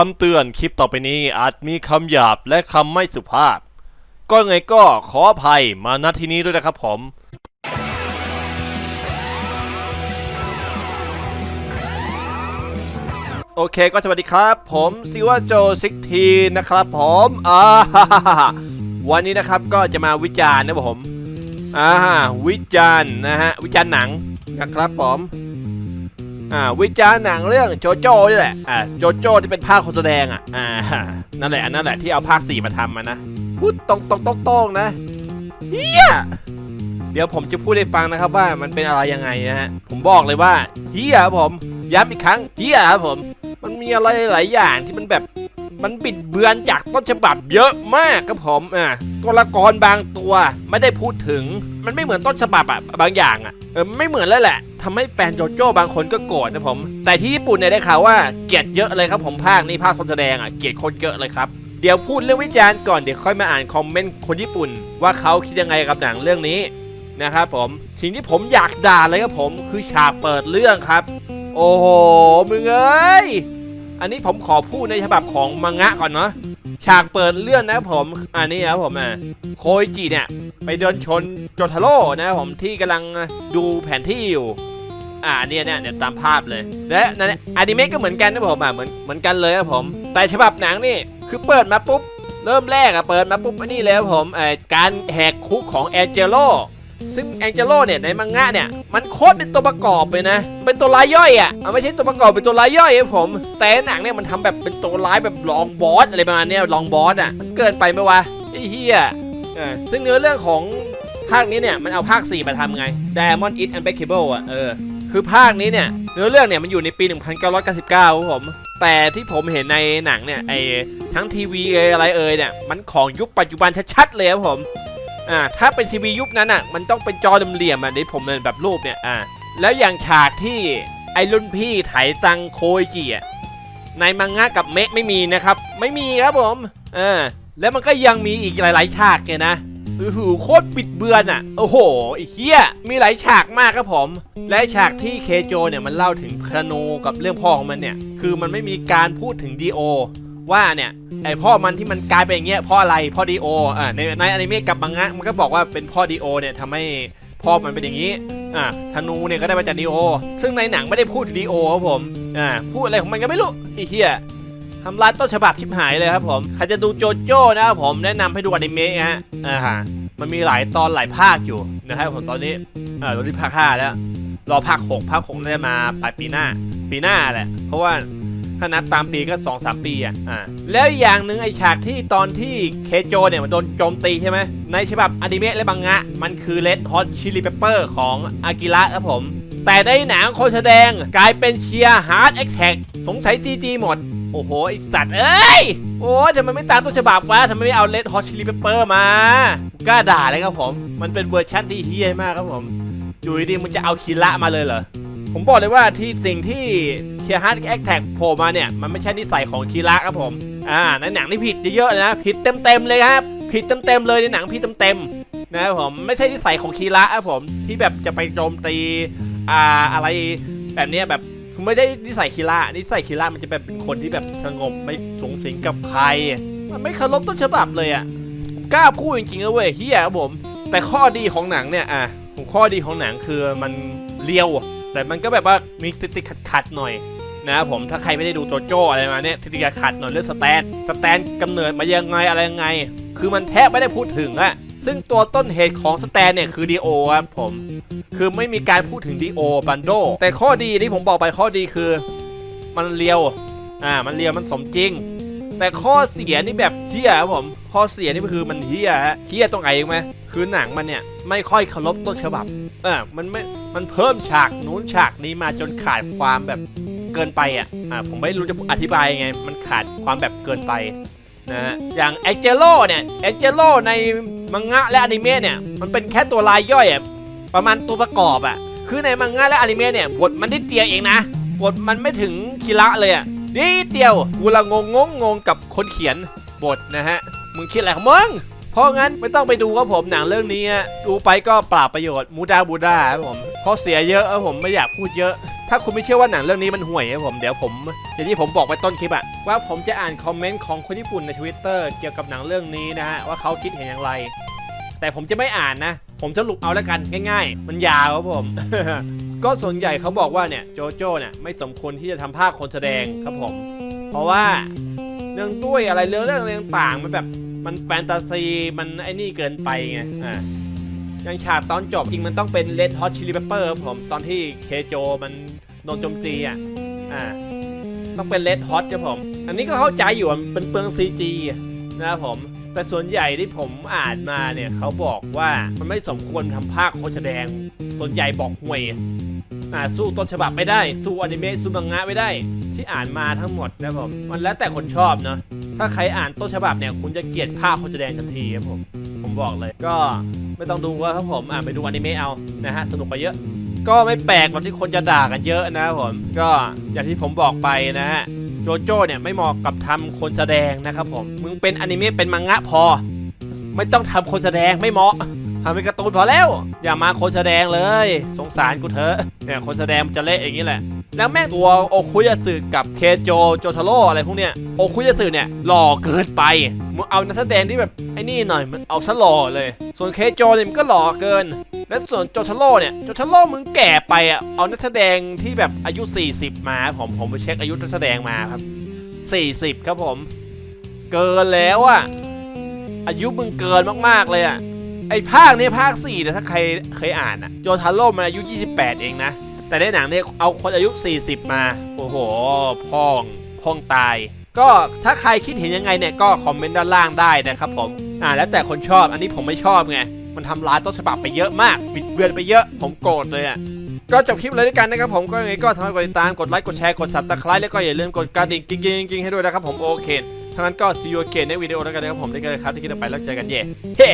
คำเตือนคลิปต่อไปนี้อาจมีคำหยาบและคำไม่สุภาพ ก็ไงก็ขออภัยมาณที่นี้ด้วยนะครับผม โอเคก็สวัสดีครับ ผมซิวาโจซิกทีนะครับผมอ่าวันนี้นะครับก็จะมาวิจารณ์นะผมอ่าวิจารณ์นะฮะวิจารณ์หนังนะครับผม อ่าวิจารณ์หนังเรื่องโจโจ้นี่แหละอ่าโจโจ้ที่เป็นภาคคนแสดงอะอ่านั่นแหละอันนั่นแหละที่เอาภาคสี่มาทำมานะพูดตรงตรงตรงตรงนะเฮียเดี๋ยวผมจะพูดให้ฟังนะครับว่ามันเป็นอะไรยังไงนะฮะผมบอกเลยว่าเฮียครับผมย้ำอีกครั้งเฮียครับผม มันมีอะไรหลายอย่างที่มันแบบ มันบิดเบือนจากต้นฉบับเยอะมากครับผมอ่าตัวละครบางตัวไม่ได้พูดถึง มันไม่เหมือนต้นฉบับอะบางอย่างอะเออไม่เหมือนแล้วแหละทำให้แฟนโจโจ้บางคนก็โกรธนะผม แต่ที่ญี่ปุ่นเนี่ยได้ข่าวว่าเกลียดเยอะเลยครับผมภาคนี้ภาคคนแสดงอะเกลียดคนเยอะเลยครับเดี๋ยวพูดเรื่องวิจารณ์ก่อนเดี๋ยวค่อยมาอ่านคอมเมนต์คนญี่ปุ่น ว่าเขาคิดยังไงกับหนังเรื่องนี้นะครับผมสิ่งที่ผมอยากด่าเลยครับผมคือฉากเปิดเรื่องครับ โอ้โหมึงเอ้ย อันนี้ผมขอพูดในฉบับของมังงะก่อนเนาะฉากเปิดเรื่องนะครับผมอันนี้นะครับผมอะโคยจิเนี่ยไปเดินชนโจทาโร่นะครับผมที่กำลังดูแผนที่อยู่อ่าเนี่ยเนี่ยเดี๋ยวตามภาพเลย และในอนิเมะก็เหมือนกันนะผมอะเหมือนเหมือนกันเลยครับผม แต่ฉบับหนังนี่คือเปิดมาปุ๊บ เริ่มแรกอะเปิดมาปุ๊บอันนี้เลยครับผมเอ่อการแหกคุกของแองเจโล ซึ่งแองเจโลเนี่ยในมังงะเนี่ยมันโคตรเป็นตัวประกอบเลยนะ เป็นตัวร้ายย่อยอะไม่ใช่ตัวประกอบเป็นตัวร้ายย่อยครับผม แต่หนังเนี่ยมันทำแบบเป็นตัวร้ายแบบลองบอสอะไรประมาณนี้ลองบอสอะมันเกินไปไหมวะไอ้เหี้ยซึ่งเนื้อเรื่องของภาคนี้เนี่ยมันเอาภาค 4 มาทำไง Diamond Is Unbreakable อะเออคือภาคนี้เนี่ยเนื้อเรื่องเนี่ยมันอยู่ในปี 1999ครับผมแต่ที่ผมเห็นในหนังเนี่ยไอ้ทั้งทีวีเออะไรเอ่ยเนี่ยมันของยุคปัจจุบันชัดๆเลยครับผม อ่าถ้าเป็นทีวียุคนั้นอะมันต้องเป็นจอเหลี่ยมๆอะนี่ผมเป็นแบบรูปเนี่ยอ่าแล้วอย่างฉากที่ไอรุ่นพี่ไถตังโคยจิอะในมังงะกับเมะไม่มีนะครับ ไม่มีครับผมเออแล้วมันก็ยังมีอีกหลายๆฉากเนี่ยนะโอ้โหโคตรปิดเบือนอะ โอ้โหไอ้เหี้ยมีหลายฉากมากครับผม และฉากที่เคโจเนี่ยมันเล่าถึงพโนกับเรื่องพ่อของมันเนี่ย คือมันไม่มีการพูดถึงดีโอ ว่าเนี่ยไอพ่อมันที่มันกลายเป็นอย่างเงี้ยเพราะอะไรพ่อดีโออ่าในในอนิเมะกับมังงะมันก็บอกว่าเป็นพ่อดีโอเนี่ยทำให้พ่อมันเป็นอย่างนี้อ่าธนูเนี่ยก็ได้มาจากดีโอ ซึ่งในหนังไม่ได้พูดถึงดีโอครับผมอ่าพูดอะไรของมันก็ไม่รู้ไอ้เหี้ยทำลายต้นฉบับชิบหายเลยครับผมใครจะดูโจโจ้นะครับผมแนะนำให้ดูอนิเมะฮะอ่าฮะมันมีหลายตอนหลายภาคอยู่นะครับผมตอนนี้อ่าตอนนี้ภาคห้าแล้วรอภาคหกภาคหกน่าจะมาปลายปีหน้า ปีหน้าแหละเพราะว่า ถ้านับตามปีก็2อสปีอะอ่าแล้วอย่างหนึ่งไอฉากที่ตอนที่เคโจเนี่ยมันโดนโจมตีใช่ไหมในฉบับอนิเมะและบังงะ มันคือเลดฮอตชิล i เปเปอร์ของอากิระครับผม แต่ในหนังคนแสดงกลายเป็นเชียร์ฮาร์ดแอคแท็กสงสัย GG หมด โอ้โห ไอสัตว์ เอ้ย โอ้ทำไมไม่ตามต้นฉบับวะทำไมไม่เอาเลดฮอตชิล i เปเปอร์มากล้าด่าเลยครับผม มันเป็นเวอร์ชันที่เฮี้ยมากครับผมอยู่ดีมึงจะเอาคิระมาเลยเหรอผมบอกเลยว่าที่สิ่งที่ เคียร์ฮาร์ดแอคแท็กโผล่มาเนี่ย มันไม่ใช่นิสัยของคีระครับผม อ่า ในหนังนี่ผิดเยอะๆเลยนะ ผิดเต็มๆเลยครับ ผิดเต็มๆเลยในหนังผิดเต็มๆนะครับผม ไม่ใช่นิสัยของคีระครับผม ที่แบบจะไปโจมตี อ่า อะไรแบบนี้แบบไม่ได้นิสัยคีระนิสัยคีระมันจะแบบเป็นคนที่แบบสงบไม่สูงสิงกับใคร มันไม่เคารพต้นฉบับเลยอะกล้าพูดจริงๆนะเว้ยเฮียครับผม แต่ข้อดีของหนังเนี่ยอะข้อดีของหนังคือมันเรียวแต่มันก็แบบว่ามีติดติดขัดขัดๆหน่อย นะครับผมถ้าใครไม่ได้ดูโจโจ้อะไรมาเนี่ยติดติดขัดหน่อยเรื่องสแตนสแตนกำเนิดมายังไงอะไรยังไง คือมันแทบไม่ได้พูดถึงอะซึ่งตัวต้นเหตุของสแตนเนี่ยคือดีโอครับผม คือไม่มีการพูดถึงดีโอบันโดแต่ข้อดีที่ผมบอกไปข้อดีคือ มันเรียวอ่ามันเรียวมันสมจริง แต่ข้อเสียนี่แบบเฮียครับผม ข้อเสียนี่ก็คือมันเฮียฮะเฮียตรงไหนรู้ไหมคือหนังมันเนี่ยไม่ค่อยเคารพต้นฉบับเออมันไม่มันเพิ่มฉากนู้นฉากนี้มาจนขาดความแบบ เกินไปอะอ่าผมไม่รู้จะอธิบายยังไง มันขาดความแบบเกินไปนะฮะอย่างเอเจโ o เนี่ยเอเจโ o ในมังงะและอนิเมะเนี่ยมันเป็นแค่ตัวลายย่อยอะประมาณตัวประกอบอะคือในมังงะและอนิเมะเนี่ยบทมันนิดเดียวเองนะบทมันไม่ถึงคิระเลยอะนิดเดียวกูละงงงงงงกับคนเขียนบทนะฮะมึงคิดอะไรของมึงเพราะงั้นไม่ต้องไปดูครับผมหนังเรื่องนี้อะดูไปก็เปล่าประโยชน์มูดาบูดาครับผมข้อเสียเยอะครับผมไม่อยากพูดเยอะ ถ้าคุณไม่เชื่อว่าหนังเรื่องนี้มันห่วยครับผมเดี๋ยวผมอย่างที่ผมบอกไปต้นคลิปอะว่าผมจะอ่านคอมเมนต์ของคนญี่ปุ่นในทวิตเตอร์เกี่ยวกับหนังเรื่องนี้นะฮะว่าเขาคิดเห็นอย่างไร แต่ผมจะไม่อ่านนะ ผมจะหลุปเอาแล้วกันง่าย ๆ มันยาวครับผม ก็ส่วนใหญ่เขาบอกว่าเนี่ยโจโจ้เนี่ยไม่สมควรที่จะทำภาคคนแสดงครับผม เพราะว่าเรื่องตุ้ยอะไรเรื่องเรื่องต่างๆมันแบบมันแฟนตาซีมันไอ้นี่เกินไปไงอ่า ย่างฉากตอนจบจริงมันต้องเป็นเลดฮอตชิล l เปเปอร์ผมตอนที่เคโจมันโดนโจมตีอะอ่าต้องเป็นเลดฮอตครับผม อันนี้ก็เข้าใจอยู่ว่ามันเป็นเปลืองซีจีนะครับผมแต่ส่วนใหญ่ที่ผมอ่านมาเนี่ยเขาบอกว่ามันไม่สมควรทำภาคโคแดง ส่วนใหญ่บอกห่วยอ่าสู้ต้นฉบับไม่ได้ สู้อนิเมะสู้มังงะไม่ได้ ที่อ่านมาทั้งหมดนะครับผมมันแล้วแต่คนชอบเนาะถ้าใครอ่านต้นฉบับเนี่ยคุณจะเกลียดภาคโคแดงทันทีครับผม บอกเลย ก็ไม่ต้องดูว่าครับผมอ่านไปดูอนิเมะเอานะฮะสนุกกว่าเยอะ ก็ไม่แปลกหรอกที่คนจะด่ากันเยอะนะครับผมก็อย่างที่ผมบอกไปนะฮะโจโจ้เนี่ยไม่เหมาะกับทำคนแสดงนะครับผมมึงเป็นอนิเมะเป็นมังงะพอ ไม่ต้องทำคนแสดงไม่เหมาะทำเป็นการ์ตูนพอแล้ว อย่ามาคนแสดงเลย สงสารกูเถอะเนี่ยคนแสดงมันจะเละอย่างนี้แหละ แล้วแม่งตัวโอคุยาสึกับเคโจโจทาโร่อะไรพวกเนี้ยโอคุยาสึเนี่ยหล่อเกินไปมึงเอานักแสดงที่แบบไอ้นี่หน่อยมันเอาซะหล่อเลย ส่วนเคโจเนี่ยมันก็หล่อเกิน และส่วนโจทาโร่เนี่ยโจทาโร่มึงแก่ไปอะเอานักแสดงที่แบบอายุ 40 มาผมผมไปเช็คอายุนักแสดงมาครับ 40 ครับผม เกินแล้วอะอายุมึงเกินมากๆเลยอะไอภาคนี้ภาค4เนี่ถ้าใครเคยอ่านอะโจทาโร่มันอายุ 28 เองนะ แต่ในหนังเนี่ยเอาคนอายุ 40 มา โอ้โหพ่องพ่องตาย ก็ถ้าใครคิดเห็นยังไงเนี่ยก็คอมเมนต์ด้านล่างได้นะครับผมอ่าแล้วแต่คนชอบอันนี้ผมไม่ชอบไงมันทำร้ายต้นฉบับไปเยอะมากบิดเบือนไปเยอะผมโกรธเลยอะก็จบคลิปเลยด้วยกันนะครับผมก็ยังไงก็ทำให้กดติดตามกดไลค์กดแชร์กด subscribe แล้วก็อย่าลืมกดกระดิ่งกิ๊งๆๆให้ด้วยนะครับผมโอเคทั้งนั้นก็ see you again ในวิดีโอแล้วกันนะครับผมได้กันครับที่คิดไปแล้วเจอกันเย่เฮ้